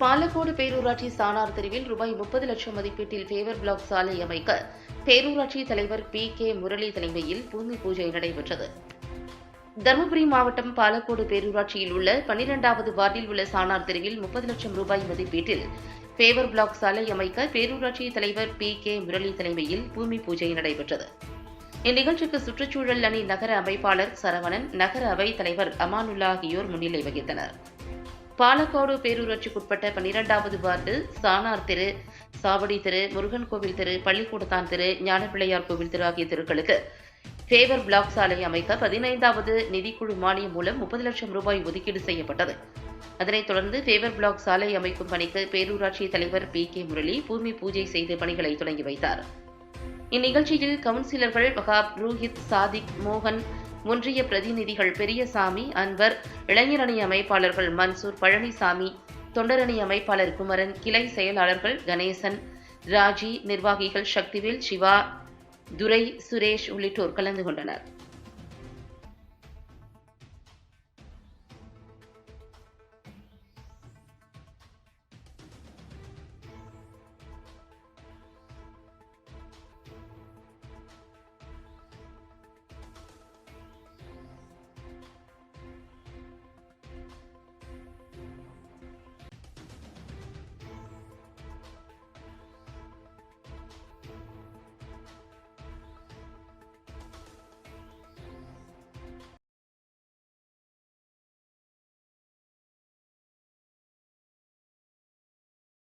பாலக்கோடு பேரூராட்சி சாணார் தெருவில் ரூபாய் முப்பது லட்சம் மதிப்பீட்டில் ஃபேவர் பிளாக் சாலை அமைக்க பேரூராட்சி தலைவர் பி கே முரளி தலைமையில் பூமி பூஜை நடைபெற்றது. தருமபுரி மாவட்டம் பாலக்கோடு பேரூராட்சியில் உள்ள பன்னிரெண்டாவது வார்டில் உள்ள சாணார் தெருவில் முப்பது லட்சம் ரூபாய் மதிப்பீட்டில் ஃபேவர் பிளாக் சாலை அமைக்க பேரூராட்சி தலைவர் பி கே முரளி தலைமையில் பூமி பூஜை நடைபெற்றது. இந்நிகழ்ச்சிக்கு சுற்றுச்சூழல் அணி நகர அமைப்பாளர் சரவணன் நகர அவைத் தலைவர் அமானுல்லா ஆகியோர் முன்னிலை வகித்தனர். பாலக்காடு பேரூராட்சிக்குட்பட்ட பன்னிரெண்டாவது வார்டு சானார் தெரு சாவடி தெரு முருகன் கோவில் தெரு பள்ளிக்கூடத்தான் தெரு ஞானப்பிள்ளையார் கோவில் தெரு ஆகிய தெருக்களுக்கு ஃபேவர் பிளாக் சாலை அமைக்க பதினைந்தாவது நிதிக்குழு மானியம் மூலம் முப்பது லட்சம் ரூபாய் ஒதுக்கீடு செய்யப்பட்டது. அதனைத் தொடர்ந்து ஃபேவர் பிளாக் சாலை அமைக்கும் பணிக்கு பேரூராட்சி தலைவர் பி கே முரளி பூமி பூஜை செய்து பணிகளை தொடங்கி வைத்தார். இந்நிகழ்ச்சியில் கவுன்சிலர்கள் வகாப் ரோஹித் சாதிக் மோகன் ஒன்றிய பிரதிநிதிகள் பெரியசாமி அன்வர் இளைஞரணி அமைப்பாளர்கள் மன்சூர் பழனிசாமி தொண்டரணி அமைப்பாளர் குமரன் கிளை செயலாளர்கள் கணேசன் ராஜி நிர்வாகிகள் சக்திவேல் சிவா துரை சுரேஷ் உள்ளிட்டோர் கலந்து கொண்டனர்.